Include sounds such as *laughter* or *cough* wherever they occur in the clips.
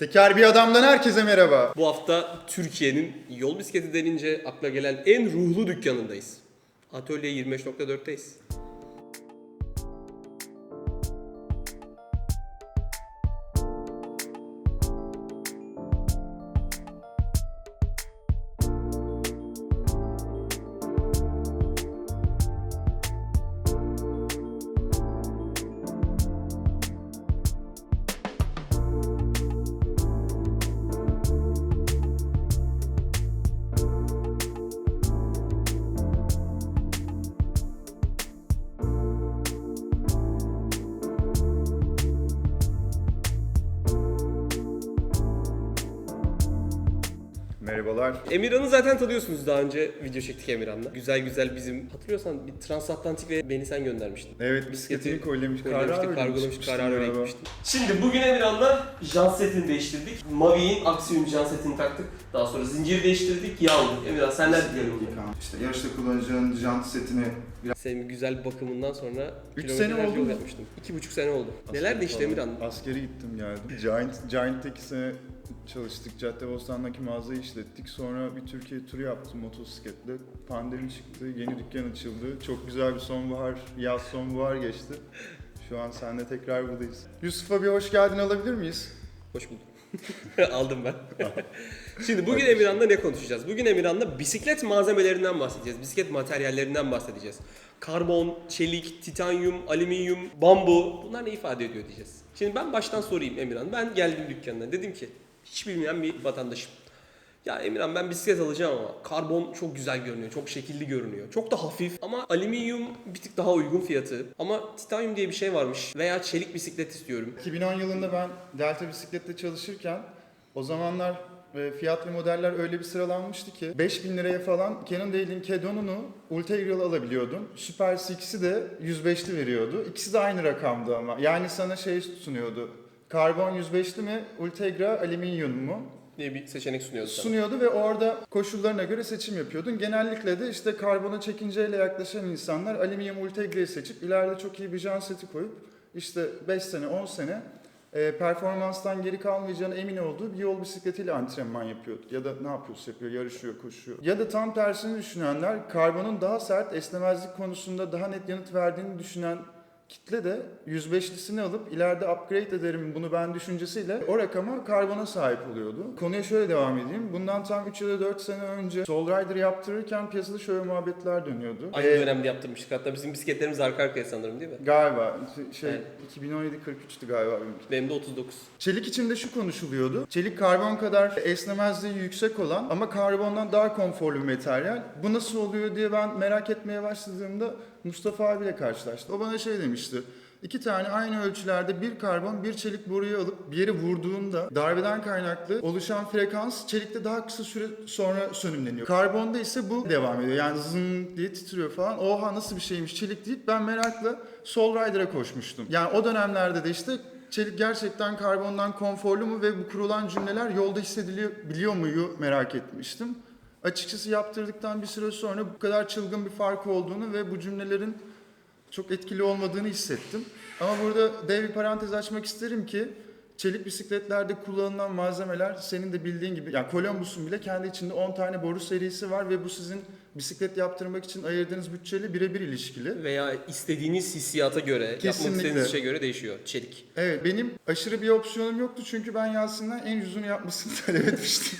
Teker bir adamdan herkese merhaba. Bu hafta Türkiye'nin yol bisikleti denince akla gelen en ruhlu dükkanındayız. Atölye 25.4'teyiz. Merhabalar. Emirhan'ı zaten tanıyorsunuz daha önce video çektik Emirhan'la. Güzel güzel bizim hatırlıyorsan bir transatlantik ve beni sen göndermiştin. Evet bisikletini koylamış. Köylemiştik, kargolamış, çıkmıştım karar öyle galiba. gitmiştim. Şimdi bugün Emirhan'la jant setini değiştirdik. Mavi'nin Axiom jant setini taktık. Daha sonra zinciri değiştirdik, yağ aldık. Emirhan senler diyelim bunu. Yıkan. İşte yarışta kullanacağın jant setini Senin güzel bakımından sonra Üç kilometrelerce sene oldu yol mu? yapmıştım. İki buçuk sene oldu. Neler Askeri değişti falan. Emirhan? Askeri gittim geldim. Giant, Giant'taki sene çalıştık. Caddebostan'daki mağazayı işlettik. Sonra bir Türkiye turu yaptım motosikletle. Pandemi çıktı, yeni dükkan açıldı. Çok güzel bir sonbahar, yaz sonbahar geçti. Şu an seninle tekrar buradayız. Yusuf'a bir hoş geldin alabilir miyiz? Hoş bulduk. *laughs* Aldım ben. *laughs* Şimdi bugün Emirhan'la ne konuşacağız? Bugün Emirhan'la bisiklet malzemelerinden bahsedeceğiz. Bisiklet materyallerinden bahsedeceğiz. Karbon, çelik, titanyum, alüminyum, bambu bunlar ne ifade ediyor diyeceğiz. Şimdi ben baştan sorayım Emirhan. Ben geldim dükkanına dedim ki hiç bilmeyen bir vatandaşım. Ya Emirhan ben bisiklet alacağım ama karbon çok güzel görünüyor, çok şekilli görünüyor. Çok da hafif ama alüminyum bir tık daha uygun fiyatı. Ama titanyum diye bir şey varmış veya çelik bisiklet istiyorum. 2010 yılında ben Delta bisiklette çalışırken o zamanlar e, fiyat ve modeller öyle bir sıralanmıştı ki 5000 liraya falan Cannondale'in Kedon'unu Ultegral alabiliyordun. Super Six'i de 105'li veriyordu. İkisi de aynı rakamdı ama. Yani sana şey sunuyordu. Karbon 105'li mi, Ultegra alüminyum mu? diye bir seçenek sunuyordu sana. sunuyordu ve orada koşullarına göre seçim yapıyordun. Genellikle de işte karbona çekinceyle yaklaşan insanlar alüminyum ultegra'yı seçip ileride çok iyi bir jant seti koyup işte 5 sene 10 sene e, performanstan geri kalmayacağına emin olduğu bir yol bisikletiyle antrenman yapıyordu. Ya da ne yapıyorsa yapıyor, yarışıyor, koşuyor. Ya da tam tersini düşünenler karbonun daha sert, esnemezlik konusunda daha net yanıt verdiğini düşünen kitle de 105'lisini alıp ileride upgrade ederim bunu ben düşüncesiyle o rakama karbona sahip oluyordu. Konuya şöyle devam edeyim. Bundan tam 3 ya da 4 sene önce Soul Rider yaptırırken piyasada şöyle muhabbetler dönüyordu. Aynı Ee, dönemde yaptırmıştık. Hatta bizim bisikletlerimiz arka arkaya sanırım değil mi? Galiba şey Evet. 2017-43'tü galiba benimki. Benim de 39. Çelik içinde şu konuşuluyordu. Çelik karbon kadar esnemezliği yüksek olan ama karbondan daha konforlu bir materyal. Bu nasıl oluyor diye ben merak etmeye başladığımda Mustafa abiyle karşılaştım. O bana şey demişti. İki tane aynı ölçülerde bir karbon bir çelik boruyu alıp bir yere vurduğunda darbeden kaynaklı oluşan frekans çelikte daha kısa süre sonra sönümleniyor. Karbonda ise bu devam ediyor. Yani zın diye titriyor falan. Oha nasıl bir şeymiş çelik deyip ben merakla Soul Rider'a koşmuştum. Yani o dönemlerde de işte Çelik gerçekten karbondan konforlu mu ve bu kurulan cümleler yolda hissediliyor biliyor muyu merak etmiştim. Açıkçası yaptırdıktan bir süre sonra bu kadar çılgın bir fark olduğunu ve bu cümlelerin çok etkili olmadığını hissettim. Ama burada dev bir parantez açmak isterim ki çelik bisikletlerde kullanılan malzemeler senin de bildiğin gibi yani Columbus'un bile kendi içinde 10 tane boru serisi var ve bu sizin bisiklet yaptırmak için ayırdığınız bütçeyle birebir ilişkili. Veya istediğiniz hissiyata göre, yapmak Kesinlikle. istediğiniz işe göre değişiyor. Çelik. Evet benim aşırı bir opsiyonum yoktu çünkü ben Yasin'den en ucuzunu yapmasını *laughs* talep etmiştim.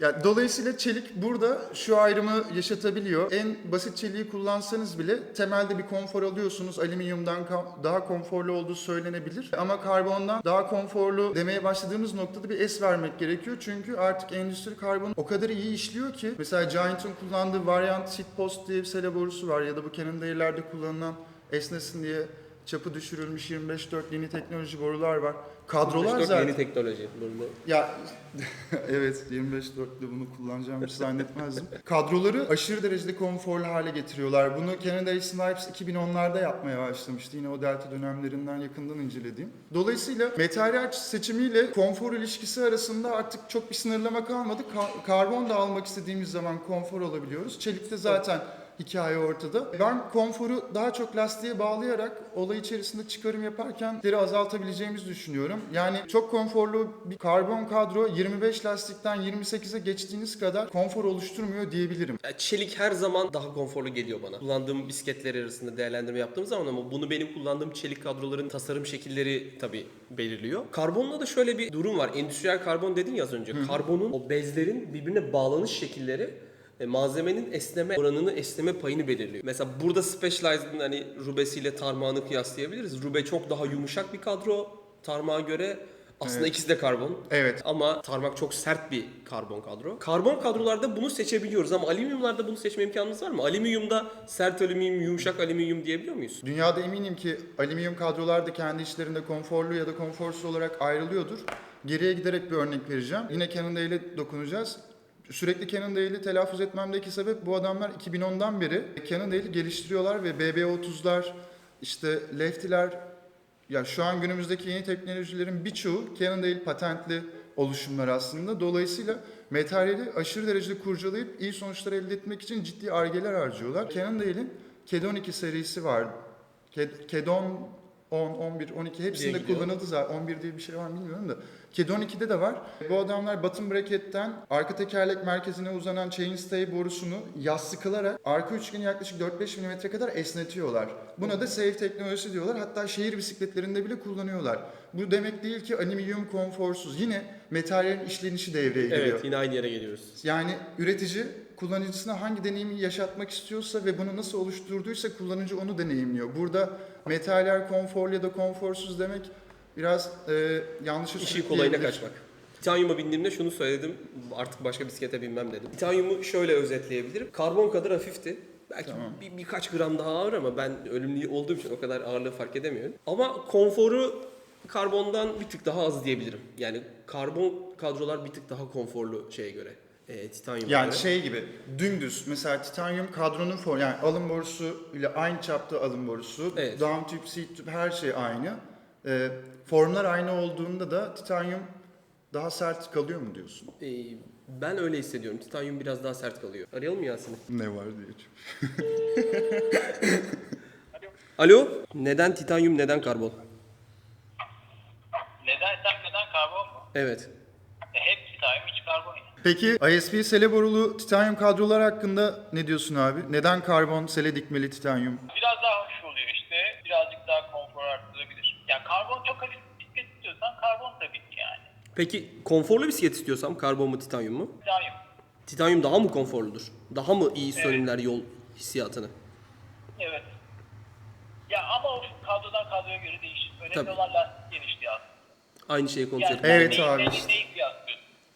Ya, dolayısıyla çelik burada şu ayrımı yaşatabiliyor. En basit çeliği kullansanız bile temelde bir konfor alıyorsunuz. Alüminyumdan daha konforlu olduğu söylenebilir. Ama karbondan daha konforlu demeye başladığımız noktada bir es vermek gerekiyor. Çünkü artık endüstri karbon o kadar iyi işliyor ki. Mesela Giant'ın kullandığı variant seat post diye bir sele borusu var ya da bu Cannondale'lerde kullanılan esnesin diye çapı düşürülmüş 25-4 yeni teknoloji borular var. Kadrolar 54 zaten. yeni teknoloji. Burada. Ya *laughs* evet 25-4'te bunu kullanacağımı hiç zannetmezdim. *laughs* Kadroları aşırı derecede konforlu hale getiriyorlar. Bunu Cannondale Snipes 2010'larda yapmaya başlamıştı. Yine o delta dönemlerinden yakından incelediğim. Dolayısıyla materyal seçimiyle konfor ilişkisi arasında artık çok bir sınırlama kalmadı. Ka- karbon da almak istediğimiz zaman konfor alabiliyoruz. Çelikte zaten hikaye ortada. Ben konforu daha çok lastiğe bağlayarak olay içerisinde çıkarım yaparken azaltabileceğimizi düşünüyorum. Yani çok konforlu bir karbon kadro 25 lastikten 28'e geçtiğiniz kadar konfor oluşturmuyor diyebilirim. Ya Çelik her zaman daha konforlu geliyor bana. Kullandığım bisikletler arasında değerlendirme yaptığım zaman ama bunu benim kullandığım çelik kadroların tasarım şekilleri tabii belirliyor. Karbonda da şöyle bir durum var. Endüstriyel karbon dedin ya az önce. Karbonun o bezlerin birbirine bağlanış şekilleri e, malzemenin esneme oranını, esneme payını belirliyor. Mesela burada Specialized'ın hani rubesiyle tarmağını kıyaslayabiliriz. Rube çok daha yumuşak bir kadro tarmağa göre. Aslında Evet. ikisi de karbon. Evet. Ama tarmak çok sert bir karbon kadro. Karbon kadrolarda bunu seçebiliyoruz ama alüminyumlarda bunu seçme imkanımız var mı? Alüminyumda sert alüminyum, yumuşak alüminyum diyebiliyor muyuz? Dünyada eminim ki alüminyum kadrolar da kendi içlerinde konforlu ya da konforsuz olarak ayrılıyordur. Geriye giderek bir örnek vereceğim. Yine Cannondale'e dokunacağız. Sürekli Cannondale'i telaffuz etmemdeki sebep bu adamlar 2010'dan beri Cannondale'i geliştiriyorlar ve BB30'lar, işte Lefty'ler, ya şu an günümüzdeki yeni teknolojilerin birçoğu Cannondale patentli oluşumlar aslında. Dolayısıyla materyali aşırı derecede kurcalayıp iyi sonuçlar elde etmek için ciddi argeler harcıyorlar. Cannondale'in KED 12 serisi var. KED, KED 10, 10, 11, 12 hepsinde kullanıldı zaten. 11 diye bir şey var mı bilmiyorum da. KED 12'de de var. Bu adamlar bottom bracket'ten arka tekerlek merkezine uzanan chainstay borusunu yaz sıkılarak arka üçgeni yaklaşık 4-5 mm kadar esnetiyorlar. Buna da safe teknolojisi diyorlar. Hatta şehir bisikletlerinde bile kullanıyorlar. Bu demek değil ki alüminyum konforsuz. Yine materyalin işlenişi devreye giriyor. Evet yine aynı yere geliyoruz. Yani üretici kullanıcısına hangi deneyimi yaşatmak istiyorsa ve bunu nasıl oluşturduysa kullanıcı onu deneyimliyor. Burada metaller konforlu ya da konforsuz demek biraz e, yanlış İşi kolayına kaçmak. Titanyum'a bindiğimde şunu söyledim. Artık başka bisiklete binmem dedim. Titanyumu şöyle özetleyebilirim. Karbon kadar hafifti. Belki Tamam. bir, birkaç gram daha ağır ama ben ölümlü olduğum için o kadar ağırlığı fark edemiyorum. Ama konforu karbondan bir tık daha az diyebilirim. Yani karbon kadrolar bir tık daha konforlu şeye göre. E, titanyuma Yani göre. şey gibi dümdüz mesela titanyum kadronun formu yani alın borusu ile aynı çapta alın borusu, Evet. down tube, seat tube her şey aynı. E, formlar aynı olduğunda da titanyum daha sert kalıyor mu diyorsun? E, ben öyle hissediyorum. Titanyum biraz daha sert kalıyor. Arayalım mı Yasin'i? Ne var diye. *laughs* Alo. Neden titanyum, neden karbon? Neden sen neden karbon mu? Evet. E, hep titanyum hiç karbon yine. Peki ISP sele borulu titanyum kadrolar hakkında ne diyorsun abi? Neden karbon sele dikmeli titanyum? Biraz daha hoş oluyor işte. Birazcık daha konfor arttırabilir. Yani karbon çok hafif bisiklet istiyorsan karbon tabii ki yani. Peki konforlu bisiklet istiyorsam karbon mu titanyum mu? Titanyum. Titanyum daha mı konforludur? Daha mı iyi sönümler yol hissiyatını? Evet. Ya ama o kadrodan kadroya göre değişir. Önemli Tabii. olan lastik genişliği aslında. Aynı şeyi Yani konuşuyorduk. sen Evet abi. Neyi, neyi kıyaslıyorsun?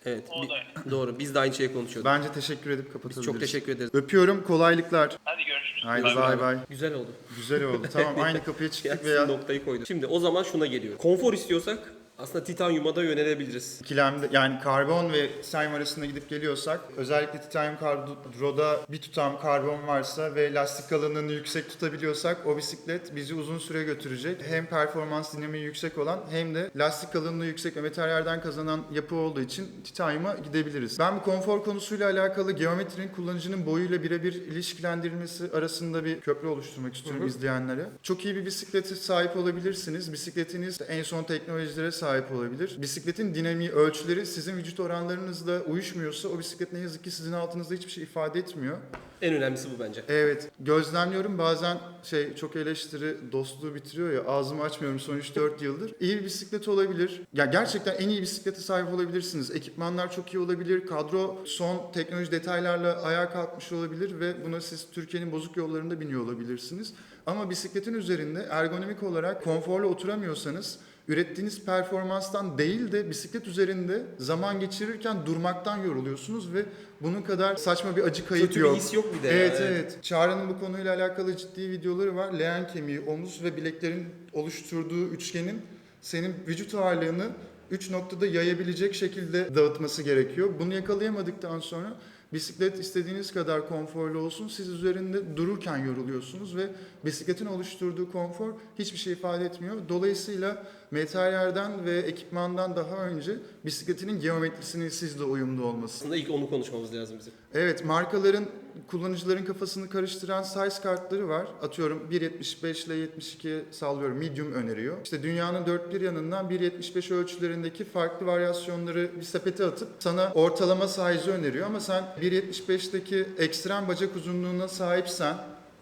Evet. O bi- da öyle. *laughs* doğru. Biz de aynı şeyi konuşuyorduk. Bence teşekkür edip kapatabiliriz. Çok teşekkür ederiz. Öpüyorum kolaylıklar. Hadi görüşürüz. Haydi Bay bay. bay bay. Güzel oldu. Güzel oldu. Tamam *laughs* aynı kapıya çıktık veya noktayı koyduk. Şimdi o zaman şuna geliyor. Konfor istiyorsak aslında titanyuma da yönelebiliriz. ikilemde yani karbon ve titanyum arasında gidip geliyorsak özellikle titanyum kadroda bir tutam karbon varsa ve lastik kalınlığını yüksek tutabiliyorsak o bisiklet bizi uzun süre götürecek. Hem performans dinamiği yüksek olan hem de lastik kalınlığı yüksek ve materyalden kazanan yapı olduğu için titanyuma gidebiliriz. Ben bu konfor konusuyla alakalı geometrinin kullanıcının boyuyla birebir ilişkilendirilmesi arasında bir köprü oluşturmak istiyorum izleyenlere. Çok iyi bir bisiklete sahip olabilirsiniz. Bisikletiniz en son teknolojilere sahip olabilir. Bisikletin dinamiği, ölçüleri sizin vücut oranlarınızla uyuşmuyorsa o bisiklet ne yazık ki sizin altınızda hiçbir şey ifade etmiyor. En önemlisi bu bence. Evet, gözlemliyorum bazen şey çok eleştiri dostluğu bitiriyor ya ağzımı açmıyorum son 3-4 *laughs* yıldır. İyi bir bisiklet olabilir. Ya gerçekten en iyi bisiklete sahip olabilirsiniz. Ekipmanlar çok iyi olabilir. Kadro son teknoloji detaylarla ayağa kalkmış olabilir ve buna siz Türkiye'nin bozuk yollarında biniyor olabilirsiniz. Ama bisikletin üzerinde ergonomik olarak konforlu oturamıyorsanız ürettiğiniz performanstan değil de bisiklet üzerinde zaman geçirirken durmaktan yoruluyorsunuz ve bunun kadar saçma bir acı kayıp Kötü yok. bir his yok bir de. Evet ya. evet. Çağrı'nın bu konuyla alakalı ciddi videoları var. Leğen kemiği, omuz ve bileklerin oluşturduğu üçgenin senin vücut ağırlığını üç noktada yayabilecek şekilde dağıtması gerekiyor. Bunu yakalayamadıktan sonra bisiklet istediğiniz kadar konforlu olsun. Siz üzerinde dururken yoruluyorsunuz ve bisikletin oluşturduğu konfor hiçbir şey ifade etmiyor. Dolayısıyla materyalden ve ekipmandan daha önce bisikletinin geometrisinin sizle uyumlu olması. Aslında ilk onu konuşmamız lazım bizim. Evet markaların kullanıcıların kafasını karıştıran size kartları var. Atıyorum 1.75 ile 72 sallıyorum medium öneriyor. İşte dünyanın dört bir yanından 1.75 ölçülerindeki farklı varyasyonları bir sepete atıp sana ortalama size öneriyor. Ama sen 1.75'teki ekstrem bacak uzunluğuna sahipsen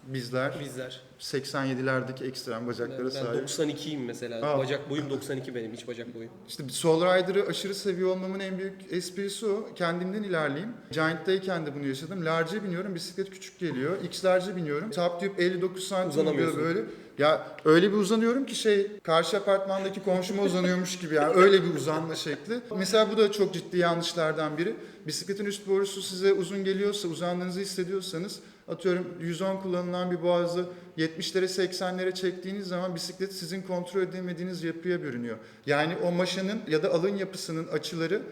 bizler Bizler. 87'lerdeki ekstrem bacaklara Ben sahip. 92'yim mesela. Aa. Bacak boyum 92 benim. iç bacak boyum. İşte Soul Rider'ı aşırı seviyor olmamın en büyük esprisi o. Kendimden ilerleyeyim. Giant'tayken de bunu yaşadım. Large'e biniyorum, bisiklet küçük geliyor. X Large'e biniyorum. Top tube 59 santim oluyor böyle. Ya öyle bir uzanıyorum ki şey karşı apartmandaki komşuma uzanıyormuş gibi yani öyle bir uzanma şekli. Mesela bu da çok ciddi yanlışlardan biri. Bisikletin üst borusu size uzun geliyorsa, uzandığınızı hissediyorsanız atıyorum 110 kullanılan bir boğazı 70'lere 80'lere çektiğiniz zaman bisiklet sizin kontrol edemediğiniz yapıya bürünüyor. Yani o maşanın ya da alın yapısının açıları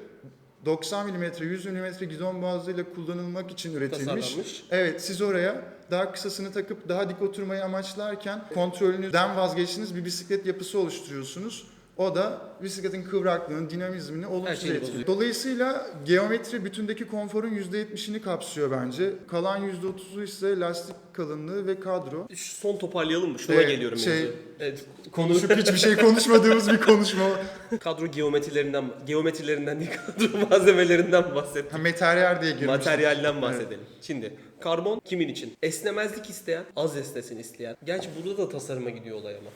90 mm, 100 mm gidon boğazıyla kullanılmak için üretilmiş. Evet siz oraya daha kısasını takıp daha dik oturmayı amaçlarken kontrolünüzden vazgeçtiğiniz bir bisiklet yapısı oluşturuyorsunuz. O da bisikletin kıvraklığını, dinamizmini olumsuz etkiliyor. bozuyor. Dolayısıyla geometri bütündeki konforun %70'ini kapsıyor bence. Kalan %30'u ise lastik kalınlığı ve kadro. Şu son toparlayalım mı? Şuna Evet, geliyorum. şey- mevzu. Evet, konu Konuşup hiçbir şey konuşmadığımız bir konuşma. *laughs* kadro geometrilerinden, geometrilerinden değil kadro *laughs* malzemelerinden bahsettik. Ha, materyal diye girmiş. Materyalden bahsedelim. Şimdi karbon kimin için? Esnemezlik isteyen, az esnesin isteyen. Gerçi burada da tasarıma gidiyor olay ama.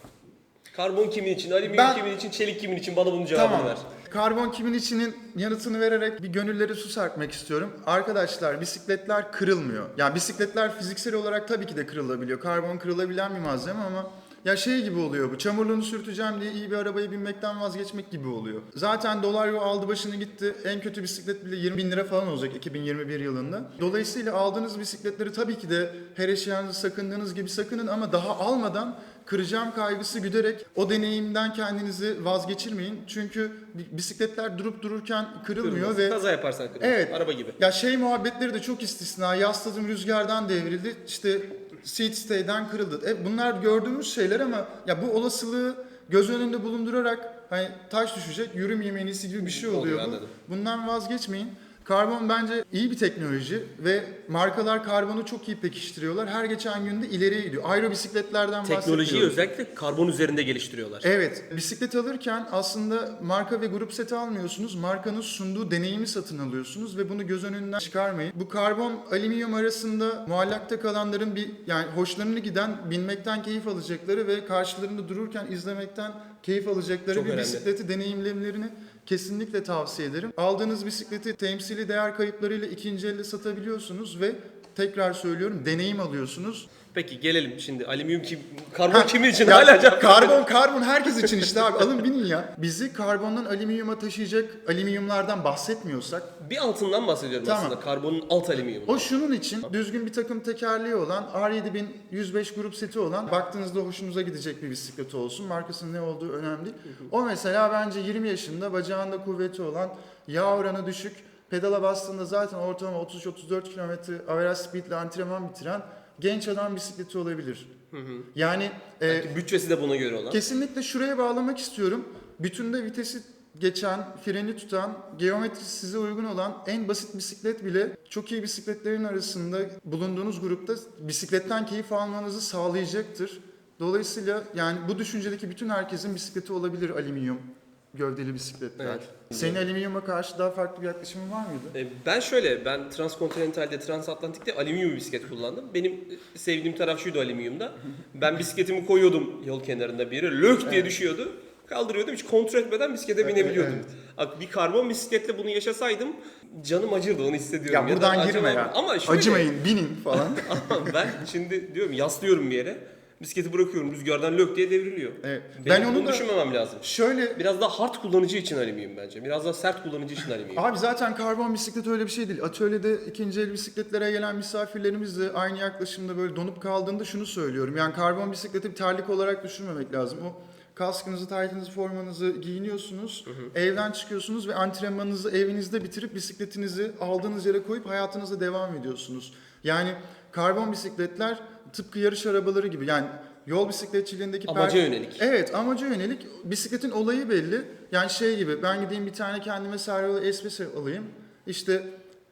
Karbon kimin için, alüminyum Ben- kimin için, çelik kimin için? Bana bunun cevabını Tamam. ver. Karbon kimin içinin yanıtını vererek bir gönülleri su serpmek istiyorum. Arkadaşlar bisikletler kırılmıyor. Yani bisikletler fiziksel olarak tabii ki de kırılabiliyor. Karbon kırılabilen bir malzeme ama ya şey gibi oluyor bu. Çamurluğunu sürteceğim diye iyi bir arabaya binmekten vazgeçmek gibi oluyor. Zaten dolar yo aldı başını gitti. En kötü bisiklet bile 20 bin lira falan olacak 2021 yılında. Dolayısıyla aldığınız bisikletleri tabii ki de her eşyanızı sakındığınız gibi sakının ama daha almadan kıracağım kaygısı güderek o deneyimden kendinizi vazgeçirmeyin. Çünkü bi- bisikletler durup dururken kırılmıyor Kırılmaz. ve Kaza yaparsan kırılır. Evet. Araba gibi. ya şey muhabbetleri de çok istisna. Yasladım rüzgardan devrildi. İşte seat stay'den kırıldı. E bunlar gördüğümüz şeyler ama ya bu olasılığı göz önünde bulundurarak hani taş düşecek, yürümeyeyim en iyisi gibi bir şey oluyor Oluyor, bu. anladım. Bundan vazgeçmeyin. Karbon bence iyi bir teknoloji ve markalar karbonu çok iyi pekiştiriyorlar. Her geçen günde ileriye gidiyor. Aero bisikletlerden Teknolojiyi özellikle karbon üzerinde geliştiriyorlar. Evet, bisiklet alırken aslında marka ve grup seti almıyorsunuz. Markanın sunduğu deneyimi satın alıyorsunuz ve bunu göz önünden çıkarmayın. Bu karbon alüminyum arasında muallakta kalanların bir yani hoşlarına giden binmekten keyif alacakları ve karşılarında dururken izlemekten keyif alacakları Çok bir önemli. bisikleti deneyimlemelerini kesinlikle tavsiye ederim. Aldığınız bisikleti temsili değer kayıplarıyla ikinci elde satabiliyorsunuz ve tekrar söylüyorum deneyim alıyorsunuz. Peki gelelim şimdi alüminyum kim, karbon Ha, kimin için? ya Hala cevap Karbon karbon herkes için işte abi alın binin ya. Bizi karbondan alüminyuma taşıyacak alüminyumlardan bahsetmiyorsak Bir altından bahsediyorum Tamam. aslında. Karbonun alt alüminyumu. o şunun için düzgün bir takım tekerleği olan R7105 grup seti olan baktığınızda hoşunuza gidecek bir bisiklet olsun. Markasının ne olduğu önemli değil. O mesela bence 20 yaşında bacağında kuvveti olan yağ oranı düşük pedala bastığında zaten ortalama 33-34 km average speed ile antrenman bitiren genç adam bisikleti olabilir. Yani e, bütçesi de buna göre olan. Kesinlikle şuraya bağlamak istiyorum. Bütünde vitesi geçen, freni tutan, geometrisi size uygun olan en basit bisiklet bile çok iyi bisikletlerin arasında bulunduğunuz grupta bisikletten keyif almanızı sağlayacaktır. Dolayısıyla yani bu düşüncedeki bütün herkesin bisikleti olabilir alüminyum gövdeli bisikletler. Evet. Senin alüminyuma karşı daha farklı bir yaklaşımın var mıydı? E, Ben şöyle, ben transkontinentalde, transatlantikte alüminyum bisiklet kullandım. Benim e, sevdiğim taraf şuydu alüminyumda. Ben bisikletimi koyuyordum yol kenarında bir yere, lök diye düşüyordu. Kaldırıyordum, hiç kontrol etmeden bisiklete Evet, binebiliyordum. evet. Bir karbon bisikletle bunu yaşasaydım canım acırdı onu hissediyorum. Ya buradan da girme acaba- ya. Ama şöyle, Acımayın, binin falan. *laughs* Ben şimdi diyorum yaslıyorum bir yere. Bisikleti bırakıyorum rüzgardan lök diye devriliyor. Evet. Benim Ben onu da düşünmemem lazım. şöyle Biraz daha hard kullanıcı için alüminyum bence. Biraz daha sert kullanıcı için alüminyum. Abi zaten karbon bisiklet öyle bir şey değil. Atölyede ikinci el bisikletlere gelen misafirlerimiz de aynı yaklaşımda böyle donup kaldığında şunu söylüyorum. Yani karbon bisikleti bir terlik olarak düşünmemek lazım. O kaskınızı, taytınızı, formanızı giyiniyorsunuz. Evden çıkıyorsunuz ve antrenmanınızı evinizde bitirip bisikletinizi aldığınız yere koyup hayatınıza devam ediyorsunuz. Yani karbon bisikletler tıpkı yarış arabaları gibi. Yani yol bisikletçiliğindeki Amaca yönelik. Evet amaca yönelik. Bisikletin olayı belli. Yani şey gibi ben gideyim bir tane kendime servolu espresso alayım. İşte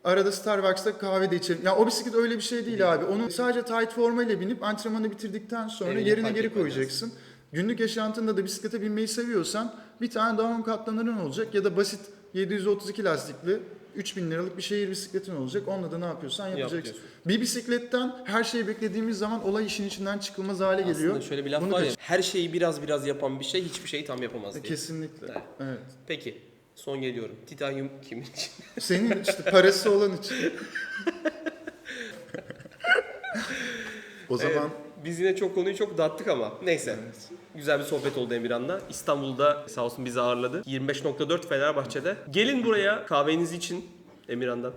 arada Starbucks'ta kahve de içerim. Ya o bisiklet öyle bir şey değil abi. Onu sadece tight formayla binip antrenmanı bitirdikten sonra Evine yerine geri koyacaksın. Günlük yaşantında da bisiklete binmeyi seviyorsan bir tane down katlanırın olacak ya da basit 732 lastikli 3000 liralık bir şehir bisikletin olacak. Onunla da ne yapıyorsan yapacaksın. Yapıyorsun. Bir bisikletten her şeyi beklediğimiz zaman olay işin içinden çıkılmaz hale geliyor. Aslında şöyle bir laf Bunu var ya. kaç- Her şeyi biraz biraz yapan bir şey hiçbir şeyi tam yapamaz diye. Kesinlikle. Evet. Evet. Peki. Son geliyorum. Titanyum kimin için? *laughs* Senin işte parası olan için. o zaman Evet, biz yine çok konuyu çok dağıttık ama neyse. Güzel bir sohbet oldu Emirhan'la. İstanbul'da sağ olsun bizi ağırladı. 25.4 Fenerbahçe'de. Gelin buraya kahvenizi için Emirhan'dan.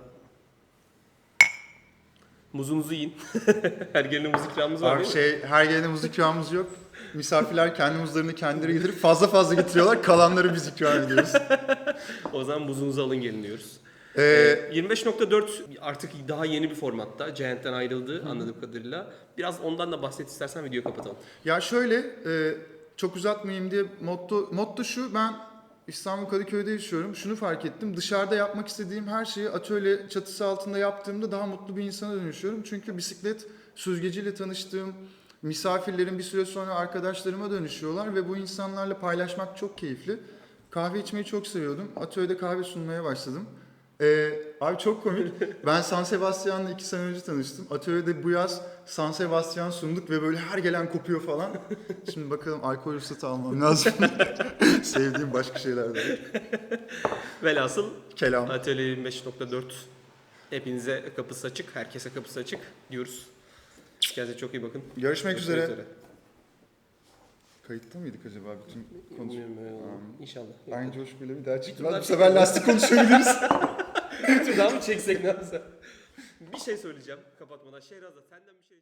Muzunuzu yiyin. *laughs* Her gelinin muz ikramımız var Abi değil mi? şey her gelen muz ikramımız yok. Misafirler kendi muzlarını kendileri getirip fazla fazla getiriyorlar. Kalanları biz ikram ediyoruz. *laughs* O zaman muzunuzu alın gelin diyoruz. Ee, Ee, 25.4 artık daha yeni bir formatta. Giant'ten ayrıldı anladığım kadarıyla. Biraz ondan da bahset istersen video kapatalım. Ya şöyle e, çok uzatmayayım diye motto, motto şu ben İstanbul Kadıköy'de yaşıyorum. Şunu fark ettim. Dışarıda yapmak istediğim her şeyi atölye çatısı altında yaptığımda daha mutlu bir insana dönüşüyorum. Çünkü bisiklet süzgeciyle tanıştığım misafirlerin bir süre sonra arkadaşlarıma dönüşüyorlar ve bu insanlarla paylaşmak çok keyifli. Kahve içmeyi çok seviyordum. Atölyede kahve sunmaya başladım. Ee, abi çok komik. Ben San Sebastian'la iki sene önce tanıştım. Atölyede bu yaz San Sebastian sunduk ve böyle her gelen kopuyor falan. Şimdi bakalım alkol ruhsatı almam lazım. *laughs* Sevdiğim başka şeyler de. Velhasıl Kelam. Atölye 25.4 hepinize kapısı açık, herkese kapısı açık diyoruz. Kendinize çok iyi bakın. Görüşmek üzere. Kayıtta mıydık acaba bütün konuşma? Bilmiyorum, İnşallah. Aynı coşkuyla bir daha daha Bu sefer lastik konuşabiliriz. *laughs* *laughs* Bir tur daha mı çeksek ne yapsa? Bir şey söyleyeceğim kapatmadan. Şehrazat senden bir şey